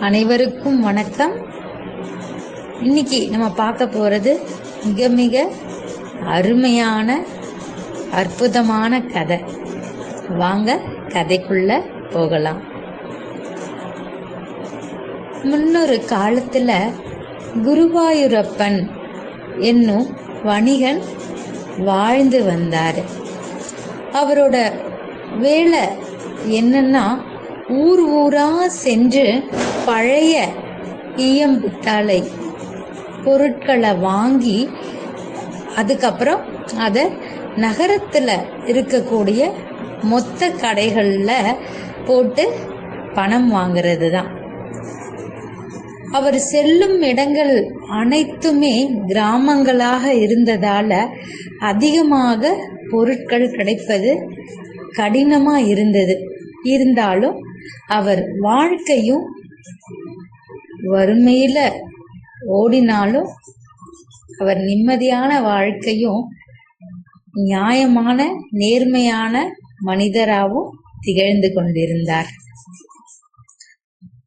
அனைவருக்கும் வணக்கம். இன்னைக்கு நம்ம பார்க்க போகிறது மிக மிக அருமையான அற்புதமான கதை. வாங்க கதைக்குள்ள போகலாம். முன்னொரு காலத்துல குருவாயூரப்பன் என்னும் வணிகன் வாழ்ந்து வந்தார். அவரோட வேலை என்னன்னா ஊர் ஊரா சென்று பழைய ஈயம்புத்தாளை பொருட்களை வாங்கி அதுக்கப்புறம் அதை நகரத்தில் இருக்கக்கூடிய மொத்த கடைகளில் போட்டு பணம் வாங்குறது தான் அவர் செல்லும் இடங்கள் அனைத்துமே கிராமங்களாக இருந்ததால் அதிகமாக பொருட்கள் கிடைப்பது கடினமாக இருந்தது. இருந்தாலும் அவர் வாழ்க்கையும் வறுமையில ஓடினாலும் அவர் நிம்மதியான வாழ்க்கையும் நியாயமான நேர்மையான மனிதராகவும் திகழ்ந்து கொண்டிருந்தார்.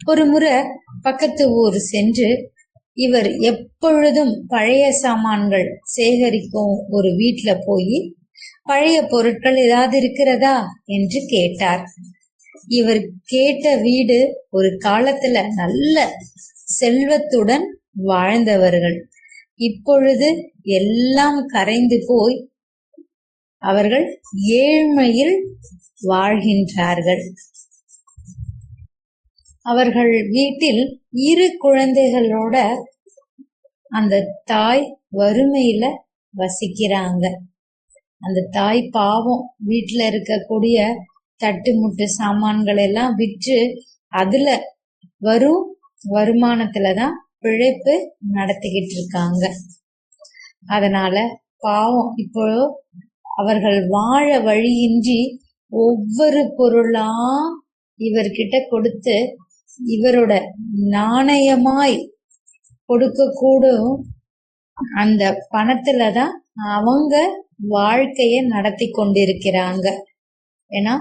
ஒரு முறை பக்கத்து ஊர் சென்று இவர் எப்பொழுதும் பழைய சாமான்கள் சேகரிக்கும் ஒரு வீட்டில் போய் பழைய பொருட்கள் ஏதாவது இருக்கிறதா? என்று கேட்டார். இவர் கேட்ட வீடு ஒரு காலத்துல நல்ல செல்வத்துடன் வாழ்ந்தவர்கள். இப்பொழுது எல்லாம் கரைந்து போய் அவர்கள் ஏழ்மையில் வாழ்கின்றார்கள். அவர்கள் வீட்டில் இரு குழந்தைகளோட அந்த தாய் வறுமையில வசிக்கிறாங்க. அந்த தாய் பாவம் வீட்டுல இருக்கக்கூடிய தட்டு முட்டு சாமான்கள் எல்லாம் விற்று அதுல வரும் வருமானத்துலதான் பிழைப்பு நடத்திக்கிட்டு இருக்காங்க அதனால பாவம் இப்போ அவர்கள் வாழ வழியின்றி ஒவ்வொரு பொருளா இவர்கிட்ட கொடுத்து இவரோட நாணயமாய் கொடுக்கக்கூடும். அந்த பணத்துல தான் அவங்க வாழ்க்கைய நடத்தி கொண்டிருக்கிறாங்க ஏன்னா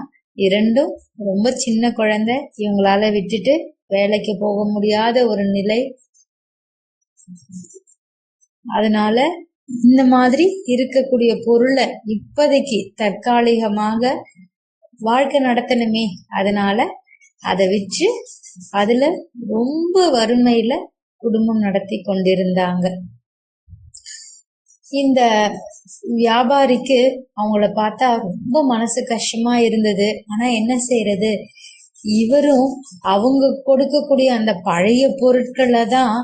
இரண்டும் ரொம்ப சின்ன குழந்தை. இவங்களால விட்டுட்டு வேலைக்கு போக முடியாத ஒரு நிலை. அதனால இந்த மாதிரி இருக்கக்கூடிய பொருளை இப்போதைக்கு தற்காலிகமாக வாழ்க்கை நடத்தணுமே. அதனால அதை வச்சு அதுல ரொம்ப வறுமையில குடும்பம் நடத்தி கொண்டிருந்தாங்க. இந்த வியாபாரிக்கு அவங்கள பார்த்தா ரொம்ப மனசு கஷ்டமா இருந்தது. ஆனா என்ன செய்யறது இவரும் அவங்க கொடுக்கக்கூடிய அந்த பழைய பொருட்களை தான்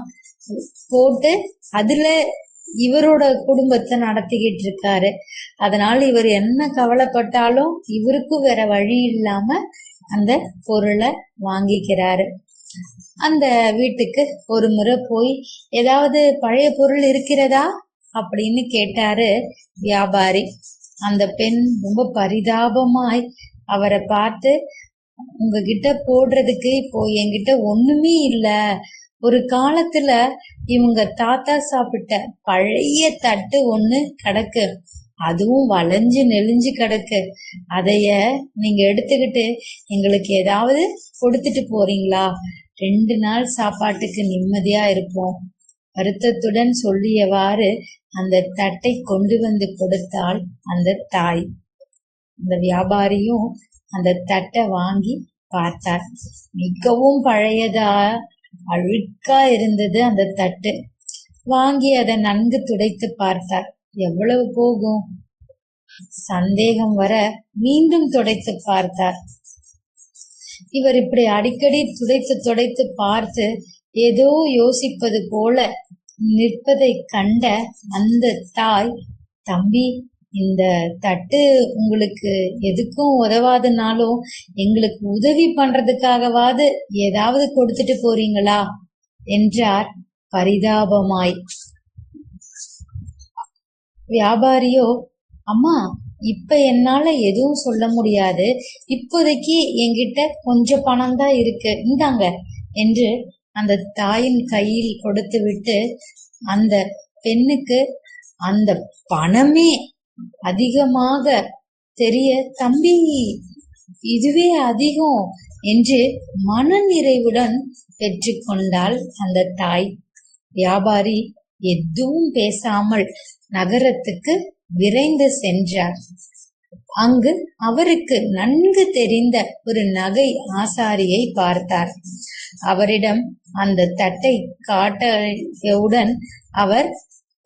போட்டு அதுல இவரோட குடும்பத்தை நடத்திக்கிட்டு இருக்காரு. அதனால இவர் என்ன கவலைப்பட்டாலும் இவருக்கும் வேற வழி இல்லாம அந்த பொருளை வாங்கிக்கிறாரு. அந்த வீட்டுக்கு ஒரு முறை போய் ஏதாவது பழைய பொருள் இருக்கிறதா? அப்படின்னு கேட்டாரு வியாபாரி. அந்த பெண் ரொம்ப பரிதாபமாய் அவரை பார்த்து உங்ககிட்ட போடுறதுக்கு இப்போ என்கிட்ட ஒண்ணுமே இல்ல. ஒரு காலத்துல இவங்க தாத்தா சாப்பிட்ட பழைய தட்டு ஒண்ணு கிடக்கு. அதுவும் வளைஞ்சு நெளிஞ்சு கிடக்கு. அதைய நீங்க எடுத்துக்கிட்டு எங்களுக்கு ஏதாவது கொடுத்துட்டு போறீங்களா? ரெண்டு நாள் சாப்பாட்டுக்கு நிம்மதியா இருப்போம். வருத்தத்துடன் சொல்லியவாறு அந்த தட்டை கொண்டு வந்து கொடுத்தாள் அந்த தாய். அந்த வியாபாரியும் அந்த தட்டை வாங்கி பார்த்தார் மிகவும் பழையதா அழுக்கா இருந்தது அந்த தட்டு. வாங்கி அதை நன்கு துடைத்து பார்த்தார் எவ்வளவு போகும்? சந்தேகம் வர மீண்டும் துடைத்து பார்த்தார் இவர் இப்படி அடிக்கடி துடைத்து துடைத்து பார்த்து ஏதோ யோசிப்பது போல நிற்பதை கண்ட அந்த தாய் தம்பி இந்த தட்டு உங்களுக்கு எதுக்கும் உதவாதுனாலும் எங்களுக்கு உதவி பண்றதுக்காகவாது ஏதாவது கொடுத்துட்டு போறீங்களா? என்றார் பரிதாபமாய். வியாபாரியோ அம்மா இப்ப என்னால எதுவும் சொல்ல முடியாது. இப்போதைக்கு என்கிட்ட கொஞ்சம் பணம் தான் இருக்கு. இந்தாங்க என்று அந்த தாயின் கையில் கொடுத்து விட்டு அந்த பெண்ணுக்கு அந்த பணமே அதிகமாக தெரிய தம்பி இதுவே அதிகம் என்று மன நிறைவுடன் பெற்றுக்கொண்டாள் அந்த தாய். வியாபாரி எதுவும் பேசாமல் நகரத்துக்கு விரைந்து சென்றார். அங்கு அவருக்கு நன்கு தெரிந்த ஒரு நகை ஆசாரியை பார்த்தார். அவரிடம் அந்த தட்டை காட்டியவுடன் அவர்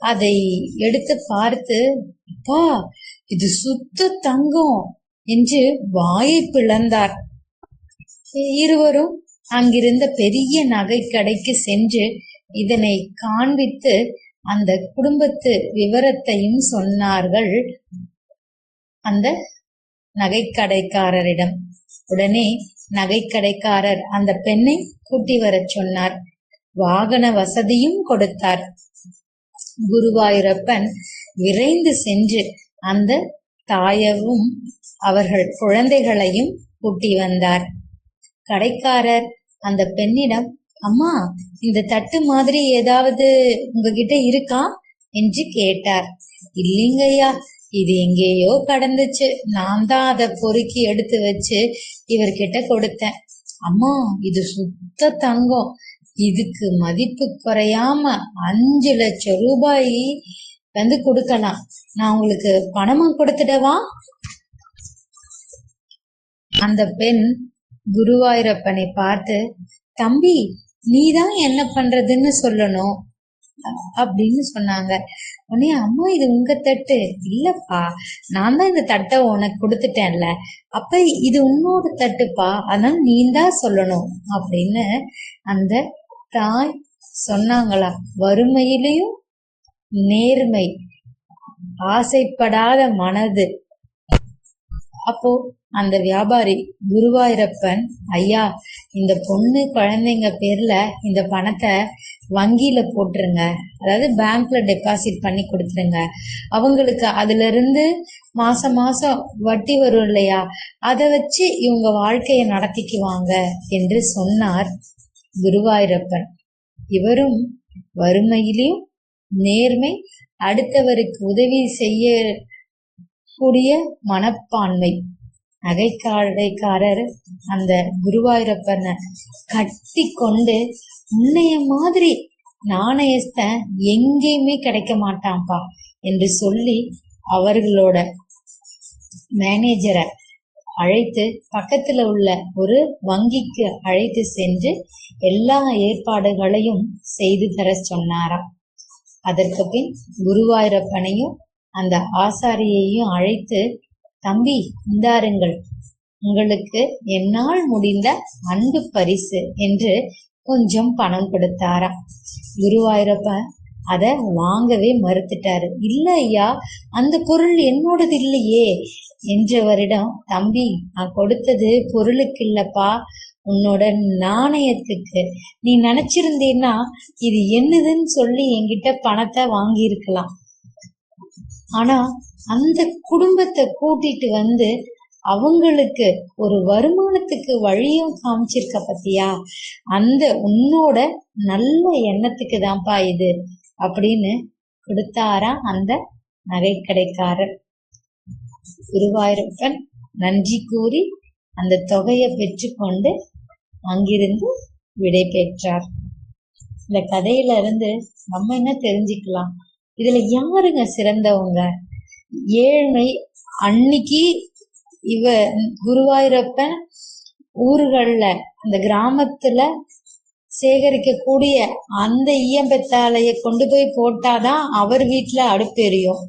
அதை எடுத்து பார்த்து அப்பா இது சுத்த தங்கம் என்று வாயை பிளந்தார். இருவரும் அங்கிருந்த பெரிய நகை கடைக்கு சென்று இதனை காண்பித்து அந்த குடும்பத்து விவரத்தையும் சொன்னார்கள். அந்த நகைக்கடைக்காரரிடம். உடனே நகைக்கடைக்காரர் அந்த பெண்ணை கூட்டி வரச் சொன்னார். வாகன வசதியும் கொடுத்தார். குருவாயூரப்பன் விரைந்து சென்று அந்த தாயவும் அவர்கள் குழந்தைகளையும் கூட்டி வந்தார். கடைக்காரர் அந்த பெண்ணிடம் அம்மா இந்த தட்டு மாதிரி ஏதாவது உங்ககிட்ட இருக்கா? என்று கேட்டார். இல்லைங்கய்யா இது எங்கேயோ கடந்துச்சு. நான் தான் அதை பொறுக்கி எடுத்து வச்சு இவர்கிட்ட கொடுத்தேன். அம்மா இது சுத்த தங்கம். இதுக்கு மதிப்பு குறையாம அஞ்சு லட்சம் ரூபாய் வந்து கொடுக்கலாம். நான் உங்களுக்கு பணமா கொடுத்துடவா? அந்த பெண் குருவாயூரப்பனை பார்த்து தம்பி நீதான் என்ன பண்றதுன்னு சொல்லணும். அப்படின்னு சொன்னாங்க. உடனே அம்மா இது உங்க தட்டு. இல்லப்பா நான் தான் இந்த தட்டை உனக்கு கொடுத்துட்டேன்ல. அப்ப இது உன்னோட தட்டுப்பா. அதனால நீ தான் சொல்லணும். அப்படின்னு அந்த தாய் சொன்னாங்களா. வறுமையிலையும் நேர்மை. ஆசைப்படாத மனது. அப்போ அந்த வியாபாரி குருவாயிரப்பன் ஐயா இந்த பொண்ணு குழந்தைங்க பேர்ல இந்த பணத்தை வங்கியில போட்டுருங்க. அதாவது பேங்க்ல டெபாசிட் பண்ணி கொடுத்துருங்க. அவங்களுக்கு அதுல இருந்து மாசம் மாசம் வட்டி வரும் இல்லையா? அதை வச்சு இவங்க வாழ்க்கையை நடத்திக்குவாங்க என்று சொன்னார் குருவாயிரப்பன். இவரும் வறுமையிலும் நேர்மை அடுத்தவருக்கு உதவி செய்ய கூடிய மனப்பான்மை. நகைக்காடைக்காரர் அந்த குருவாயூரப்பனை கட்டி கொண்டு உன்னைய மாதிரி நாணயத்தை எங்கேயுமே கிடைக்க மாட்டான்ப்பா என்று சொல்லி அவர்களோட மேனேஜரை அழைத்து பக்கத்துல உள்ள ஒரு வங்கிக்கு அழைத்து சென்று எல்லா ஏற்பாடுகளையும் செய்து தர சொன்னாராம். அதற்கு பின் குருவாயூரப்பனையும் அந்த ஆசாரியையும் அழைத்து தம்பி இந்தாருங்கள். உங்களுக்கு என்னால் முடிந்த அன்பு பரிசு என்று கொஞ்சம் பணம் கொடுத்தாராம். குருவாயூரப்பன் அத வாங்கவே மறுத்துட்டாரு. இல்ல ஐயா அந்த பொருள் என்னோடது இல்லையே என்றவரிடம் தம்பி நான் கொடுத்தது பொருளுக்கு இல்லப்பா உன்னோட நாணயத்துக்கு. நீ நினைச்சிருந்தீன்னா இது என்னதுன்னு சொல்லி என்கிட்ட பணத்தை வாங்கியிருக்கலாம். ஆனா அந்த குடும்பத்தை கூட்டிட்டு வந்து அவங்களுக்கு ஒரு வருமானத்துக்கு வழியும் காமிச்சிருக்க பத்தியா? அந்த உன்னோட நல்ல எண்ணத்துக்கு தான்ப்பா இது அப்படின்னு கொடுத்தாரா அந்த நகைக்கடைக்காரர். குருவாயூரப்பன் நன்றி கூறி அந்த தொகையை பெற்றுக்கொண்டு அங்கிருந்து விடை பெற்றார். இந்த கதையில இருந்து நம்ம என்ன தெரிஞ்சுக்கலாம்? இதுல யாருங்க சிறந்தவங்க? ஏழ்மை அன்னைக்கு இவ குருவாயூரப்பன் ஊர்கள்ல அந்த கிராமத்துல சேகரிக்கக்கூடிய அந்த ஈயம்பெத்தாலைய கொண்டு போய் போட்டாதான் அவர் வீட்டுல அடுப்பு எரியும்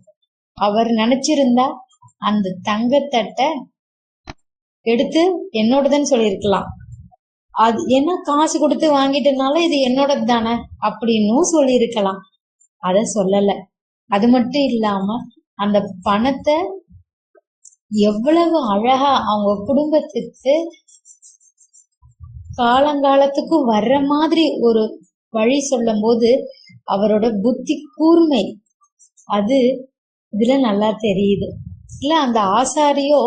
அவர் நினைச்சிருந்தா அந்த தங்கத்தட்டை எடுத்து என்னோடதுன்னு சொல்லியிருக்கலாம். அது என்ன காசு கொடுத்து வாங்கிட்டனால இது என்னோடது தானே அப்படின்னும் சொல்லியிருக்கலாம். அத சொல்லல. அது மட்டும் இல்லாம அந்த பணத்தை எவ்வளவு அழகா அவங்க குடும்பத்துக்கு காலங்காலத்துக்கு வர்ற மாதிரி ஒரு வழி சொல்லும் போது அவரோட புத்தி கூர்மை அது இதுல நல்லா தெரியுது. இல்ல அந்த ஆசாரியோ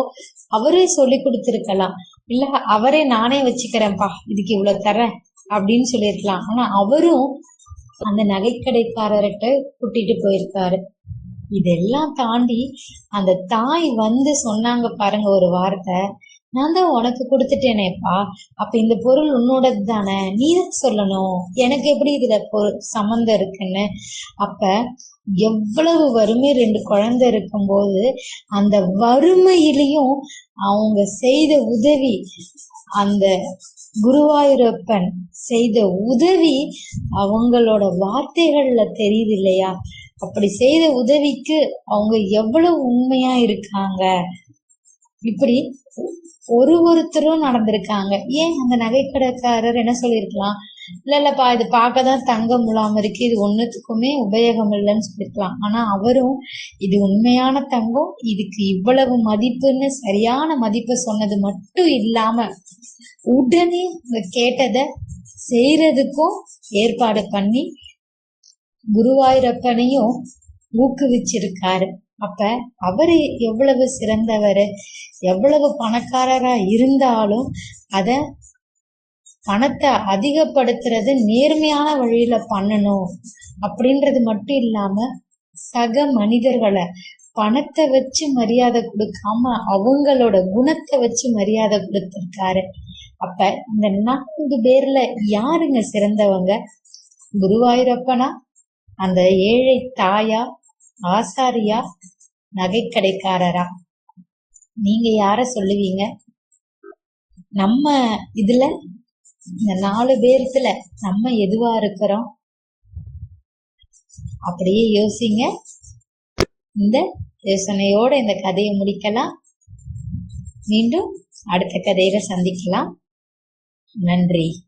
அவரே சொல்லி கொடுத்திருக்கலாம். இல்ல அவரே நானே வச்சுக்கிறேன்ப்பா இதுக்கு இவ்வளவு தரேன் அப்படின்னு சொல்லியிருக்கலாம். ஆனா அவரும் அந்த நகைக்கடைக்காரர்கிட்ட கூட்டிட்டு போயிருக்காரு. இதெல்லாம் தாண்டி அந்த தாய் வந்து சொன்னாங்க பாருங்க ஒரு வார்த்தை. நான் தான் உனக்கு கொடுத்துட்டேனேப்பா. அப்ப இந்த பொருள் உன்னோடது தானே? நீ தான் சொல்லணும்? எனக்கு எப்படி இதுல பொ- சம்மந்தம் இருக்குன்னு? அப்ப எவ்வளவு வறுமை ரெண்டு குழந்தை இருக்கும்போது அந்த வறுமையிலையும் அவங்க செய்த உதவி அந்த குருவாயூரப்பன் செய்த உதவி அவங்களோட வார்த்தைகள்ல தெரியுது இல்லையா அப்படி செய்த உதவிக்கு அவங்க எவ்வளவு உண்மையா இருக்காங்க? இப்படி ஒரு ஒருத்தரும் நடந்திருக்காங்க. ஏன் அந்த நகைக்கடைக்காரர் என்ன சொல்லியிருக்கலாம் இல்ல இல்லப்பா இது பார்க்கதான் தங்கம் முலாம் இருக்கு. இது ஒண்ணுத்துக்குமே உபயோகம் இல்லைன்னு சொல்லிருக்கலாம். ஆனா அவரும் இது உண்மையான தங்கம். இதுக்கு இவ்வளவு மதிப்புன்னு சரியான மதிப்பை சொன்னது மட்டும் இல்லாம உடனே கேட்டதை செய்யறதுக்கும் ஏற்பாடு பண்ணி குருவாயூரப்பனையும் ஊக்குவிச்சிருக்காரு. அப்ப அவரு எவ்வளவு சிறந்தவர் எவ்வளவு பணக்காரரா இருந்தாலும் அத பணத்தை அதிகப்படுத்துறது நேர்மையான வழியில பண்ணணும் அப்படின்றது மட்டும் இல்லாம சக மனிதர்களை பணத்தை வச்சு மரியாதை கொடுக்காம அவங்களோட குணத்தை வச்சு மரியாதை கொடுத்திருக்காரு. அப்ப இந்த நான்கு பேர்ல யாருங்க சிறந்தவங்க? குருவாயூரப்பனா அந்த ஏழை தாயா ஆசாரியா நகைக்கடைக்காரரா? நீங்க யார சொல்லுவீங்க? நம்ம இதுல இந்த நாலு பேர்த்துல நம்ம எதுவா இருக்கிறோம்? அப்படியே யோசிங்க. இந்த யோசனையோட இந்த கதையை முடிக்கலாம். மீண்டும் அடுத்த கதையில சந்திக்கலாம். நன்றி.